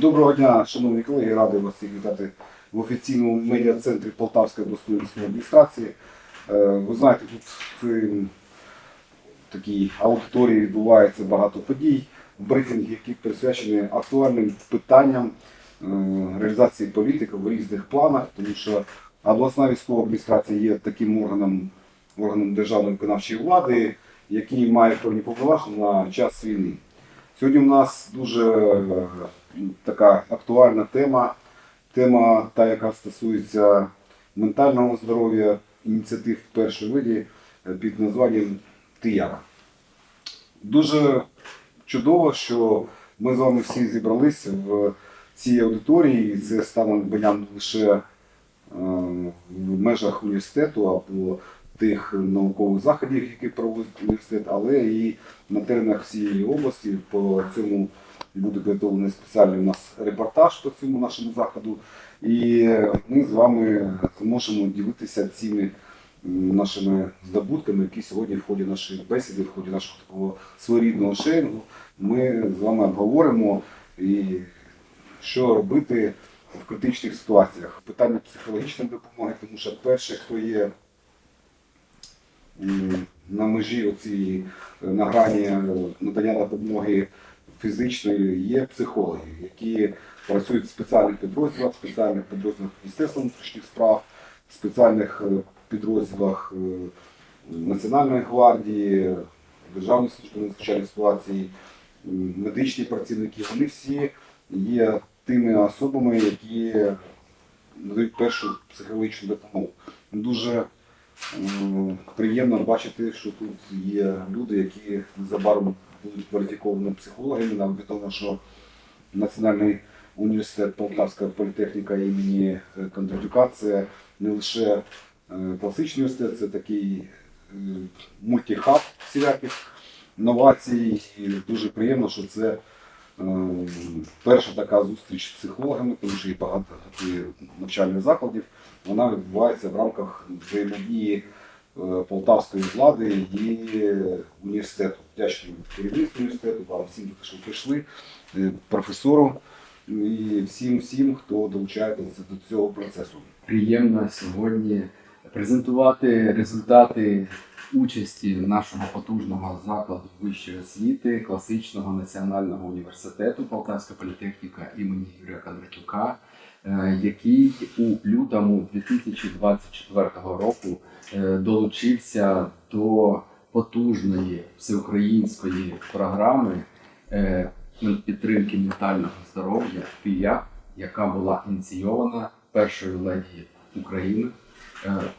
Доброго дня, шановні колеги, радий вас всіх вітати в офіційному медіа-центрі Полтавської обласної адміністрації. Е, Ви знаєте, тут в такій аудиторії відбувається багато подій, брифінги, які присвячені актуальним питанням е, реалізації політики в різних планах, тому що обласна військова адміністрація є таким органом, органом державної виконавчої влади, який має певні повноваження на час війни. Сьогодні у нас дуже е, така актуальна тема. Тема, та, яка стосується ментального здоров'я, ініціатив в першому виді е, під названням ТИЯК. Дуже чудово, що ми з вами всі зібралися в цій аудиторії. І Це надбанням не лише е, в межах університету або тих наукових заходів, які проводить університет, але і на теренах всієї області. По цьому буде підготовлений спеціальний у нас репортаж по цьому нашому заходу. І ми з вами зможемо ділитися цими нашими здобутками, які сьогодні в ході нашої бесіди, в ході нашого такого своєрідного шерингу, ми з вами обговоримо і що робити в критичних ситуаціях. Питання психологічної допомоги, тому що перше, хто є на межі оцієї е, на грані е, надання допомоги фізичної є психологи, які працюють в спеціальних підрозділах, спеціальних підрозділах Міністерства внутрішніх справ, спеціальних е, підрозділах Національної гвардії, Державної служби надзвичайних ситуацій, медичні працівники. Вони всі є тими особами, які надають першу психологічну допомогу. Дуже приємно бачити, що тут є люди, які незабаром будуть кваліфікованими психологами. Нам відомо, що Національний університет Полтавська політехніка імені е, Кондратюка це не лише е, класичний університет, це такий е, мультихаб всіляких новацій. І дуже приємно, що це перша така зустріч з психологами, тому що є багато навчальних закладів. Вона відбувається в рамках взаємодії е, полтавської влади і університету. Вдячний керівництву університету, вам всім, що прийшли, е, професору і всім, всім, хто долучається до цього процесу. приємно сьогодні презентувати результати участі нашого потужного закладу вищої освіти класичного національного університету Полтавська політехніка імені Юрія Кондратюка, е, який у лютому 2024 року е, долучився до потужної всеукраїнської програми е, підтримки ментального здоров'я ТИЯ, яка була ініційована першою леді України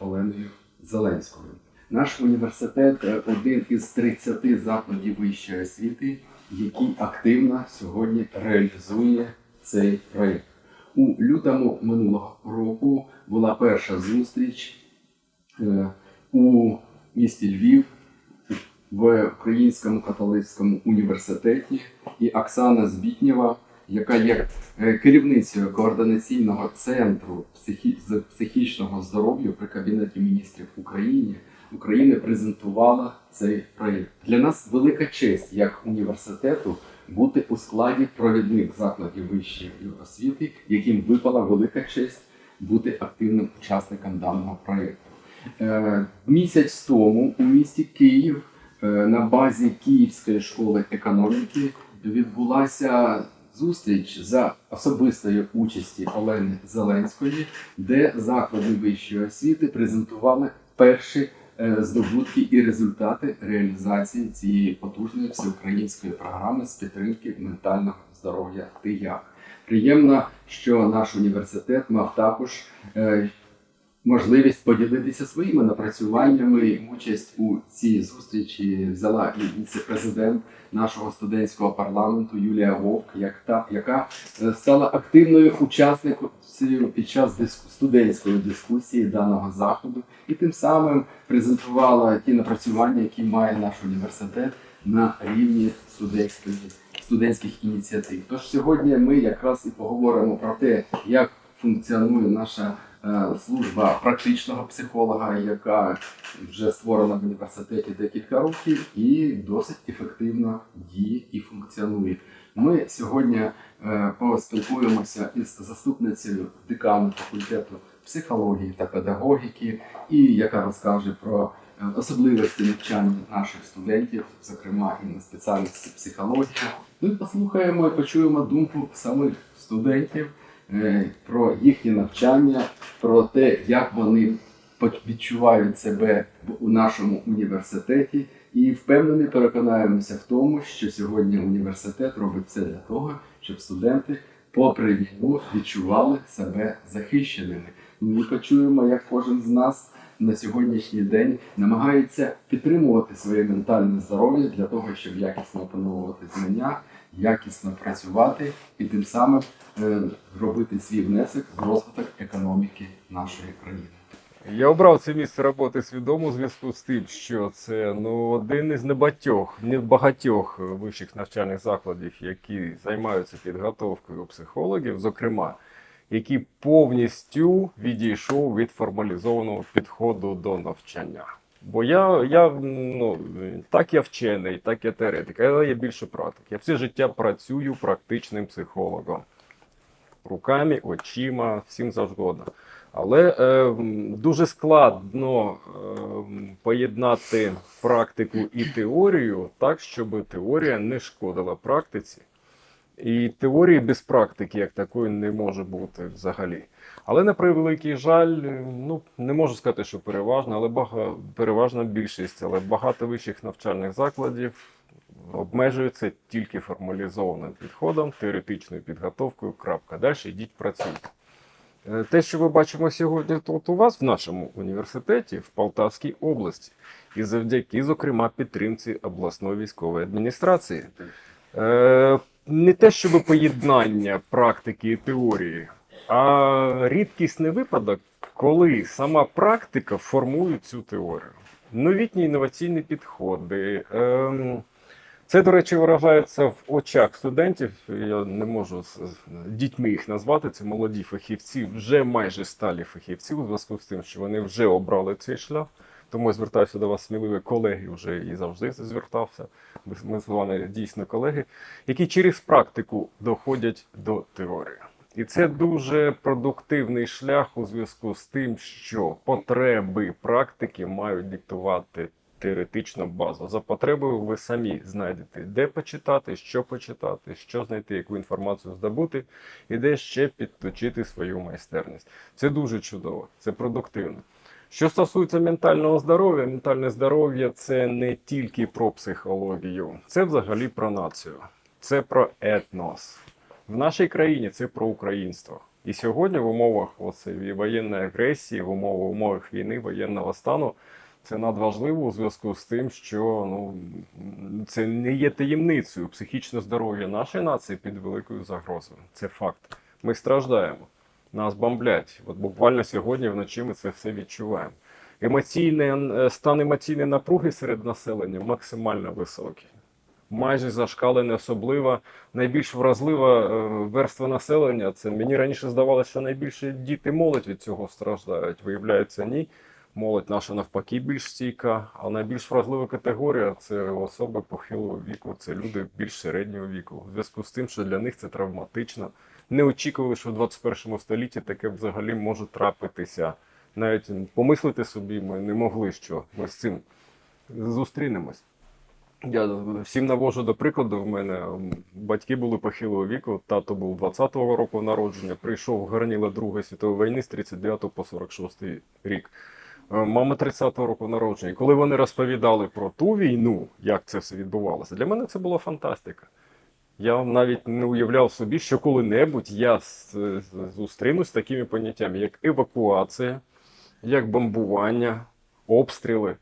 Оленою Зеленською. Наш університет е, один із 30 закладів вищої освіти, який активно сьогодні реалізує цей проєкт. У лютому минулого року була перша зустріч е, у місті Львів в Українському католицькому університеті і Оксана Збітнєва, яка є е, керівницею координаційного центру психі... психічного здоров'я при Кабінеті міністрів України, України презентувала цей проєкт. Для нас велика честь як університету бути у складі провідних закладів вищої освіти, яким випала велика честь бути активним учасником даного проєкту. Е, Місяць тому у місті Київ е, на базі Київської школи економіки відбулася зустріч за особистої участі Олени Зеленської, де заклади вищої освіти презентували перші е, здобутки і результати реалізації цієї потужної всеукраїнської програми з підтримки ментального здоров'я Ти я. Приємно, що наш університет мав також е, можливість поділитися своїми напрацюваннями. Участь у цій зустрічі взяла і віце-президент нашого студентського парламенту Юлія Вовк, як та, яка е, стала активною учасницею під час диску, студентської дискусії даного заходу, і тим самим презентувала ті напрацювання, які має наш університет на рівні студентської студентських ініціатив. Тож сьогодні ми якраз і поговоримо про те, як функціонує наша служба практичного психолога, яка вже створена в університеті декілька років і досить ефективно діє і функціонує. Ми сьогодні е, поспілкуємося із заступницею декану факультету психології та педагогіки, і яка розкаже про е, особливості навчання наших студентів, зокрема і на спеціальності психологія. Ми послухаємо і почуємо думку самих студентів е, про їхнє навчання, про те, як вони відчувають себе у нашому університеті, і впевнений переконаємося в тому, що сьогодні університет робить все для того, щоб студенти, попри війну, відчували себе захищеними. Ми почуємо, як кожен з нас на сьогоднішній день намагається підтримувати своє ментальне здоров'я для того, щоб якісно опановувати знання, якісно працювати і тим самим е, робити свій внесок в розвиток економіки нашої країни. Я обрав це місце роботи свідомо у зв'язку з тим, що це ну один із небагатьох, небагатьох вищих навчальних закладів, які займаються підготовкою психологів, зокрема, який повністю відійшов від формалізованого підходу до навчання. Бо я, я ну так я вчений, так я теоретик, але я більше практик. Я все життя працюю практичним психологом. Руками, очима, всім завгодно. Але е, дуже складно е, поєднати практику і теорію так, щоб теорія не шкодила практиці. І теорії без практики, як такої, не може бути взагалі. Але на превеликий жаль, е, ну не можу сказати, що переважно, але бага, переважна більшість, але багато вищих навчальних закладів обмежуються тільки формалізованим підходом, теоретичною підготовкою. Крапка. Далі йдіть працюйте. Е, Те, що ми бачимо сьогодні тут у вас в нашому університеті в Полтавській області, і завдяки, зокрема, підтримці обласної військової адміністрації. Не те, щоб поєднання практики і теорії, а рідкісний випадок, коли сама практика формує цю теорію. Новітні інноваційні підходи. ем, це, до речі, виражається в очах студентів. Я не можу з дітьми їх назвати. Це молоді фахівці, вже майже сталі фахівці, у зв'язку з тим, що вони вже обрали цей шлях. Тому я звертаюся до вас, сміливі колеги, вже і завжди звертався. Ми, з вами дійсно колеги, які через практику доходять до теорії. І це дуже продуктивний шлях у зв'язку з тим, що потреби практики мають диктувати теоретичну базу. За потребою ви самі знайдете, де почитати, що почитати, що знайти, яку інформацію здобути, і де ще підточити свою майстерність. Це дуже чудово, це продуктивно. Що стосується ментального здоров'я, ментальне здоров'я це не тільки про психологію, це взагалі про націю, це про етнос. В нашій країні це про українство. І сьогодні в умовах оцеї воєнної агресії, в умовах, умовах війни, воєнного стану, це надважливо у зв'язку з тим, що ну, це не є таємницею. Психічне здоров'я нашої нації під великою загрозою. Це факт. Ми страждаємо, нас бомблять. От буквально сьогодні вночі ми це все відчуваємо. Емоційний е, стан емоційної напруги серед населення максимально високий. Майже зашкалений, особливо найбільш вразлива е, верства населення. Це мені раніше здавалося, що найбільше діти молодь від цього страждають. Виявляється, ні. Молодь наша навпаки більш стійка, а найбільш вразлива категорія це особи похилого віку, це люди більш середнього віку. У зв'язку з тим, що для них це травматично. Не очікували, що в 21 столітті таке взагалі може трапитися. Навіть помислити собі ми не могли, що ми з цим зустрінемось. Я всім навожу до прикладу. В мене батьки були похилого віку. Тато був 20-го року народження. Прийшов в горніло Другої світової війни з 39 по 46 рік. Е, Мама 30-го року народження. І коли вони розповідали про ту війну, як це все відбувалося, для мене це була фантастика. Я навіть не уявляв собі, що коли-небудь я зустрінусь з такими поняттями, як евакуація, як бомбування, обстріли.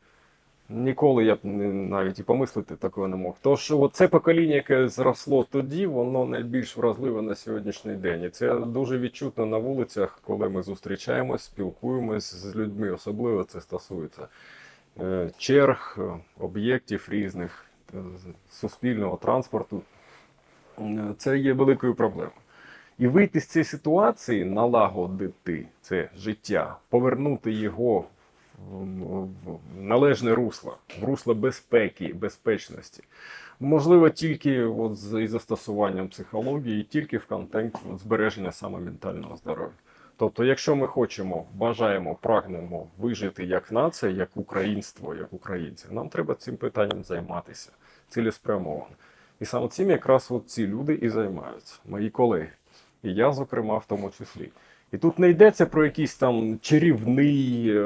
Ніколи я б навіть і помислити такого не мог. Тож це покоління, яке зросло тоді, воно найбільш вразливе на сьогоднішній день. І це дуже відчутно на вулицях, коли ми зустрічаємось, спілкуємось з людьми. Особливо це стосується е, черг, об'єктів різних, е, суспільного транспорту. Це є великою проблемою. І вийти з цієї ситуації, налагодити це життя, повернути його в, належне русло, в русло безпеки, безпечності. Можливо, тільки от з із застосуванням психології, тільки в контексті збереження саме ментального здоров'я. Тобто, якщо ми хочемо, бажаємо, прагнемо вижити як нація, як українство, як українці, нам треба цим питанням займатися цілеспрямовано. І саме цим якраз от ці люди і займаються, мої колеги. І я, зокрема, в тому числі. І тут не йдеться про якийсь там чарівний е,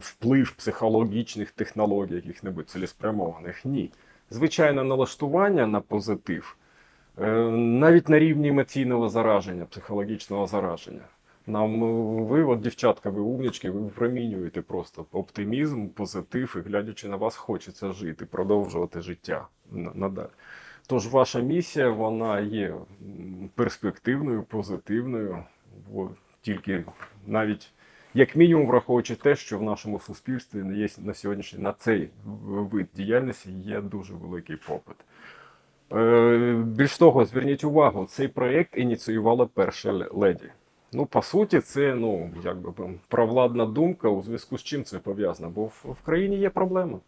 вплив психологічних технологій, яких-небудь цілеспрямованих. Ні. Звичайне налаштування на позитив, е, навіть на рівні емоційного зараження, психологічного зараження. Нам е, ви, от дівчатка, ви умнічки, ви випромінюєте просто оптимізм, позитив, і глядячи на вас, хочеться жити, продовжувати життя на- надалі. Тож ваша місія вона є перспективною, позитивною, От, тільки навіть як мінімум враховуючи те, що в нашому суспільстві є на сьогоднішній на цей вид діяльності є дуже великий попит. Е, Більш того, зверніть увагу, цей проєкт ініціювала перша леді. Ну, по суті, це ну, якби провладна думка, у зв'язку з чим це пов'язано. Бо в країні є проблема,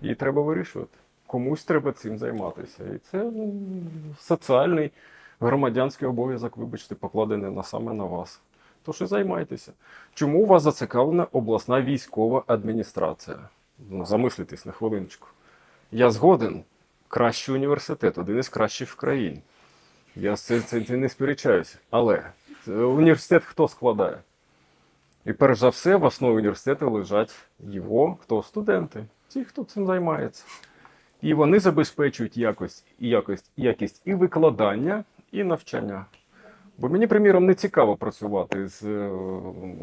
її треба вирішувати. Комусь треба цим займатися. І це ну, соціальний громадянський обов'язок, вибачте, покладений на саме на вас. Тож і займайтеся. Чому у вас зацікавлена обласна військова адміністрація? Ну, замислитесь на хвилиночку. Я згоден. Кращий університет, один із кращих в країні. Я з цим це не сперечаюся. Але е, університет хто складає? І перш за все, в основі університету лежать його хто студенти, ті, хто цим займається. І вони забезпечують якість, якість, якість і викладання, і навчання. Бо мені, приміром, не цікаво працювати з е,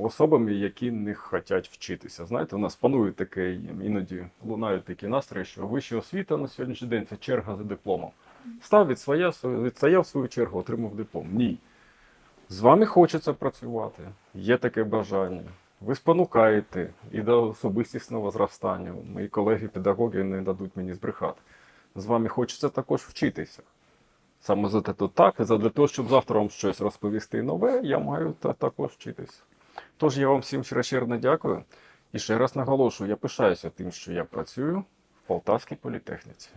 особами, які не хочуть вчитися. Знаєте, у нас панує таке, іноді лунають такі настрої, що вища освіта на сьогоднішній день це черга за дипломом. Став відстояв, відстояв свою чергу, отримав диплом. Ні. З вами хочеться працювати, є таке бажання. Ви спонукаєте і до особистісного зростання. Мої колеги-педагоги не дадуть мені збрехати. З вами хочеться також вчитися. Саме за те, то так, і для того, щоб завтра вам щось розповісти нове, я маю та, також вчитися. Тож я вам всім щиро дякую. І ще раз наголошую, я пишаюся тим, що я працюю в Полтавській політехніці.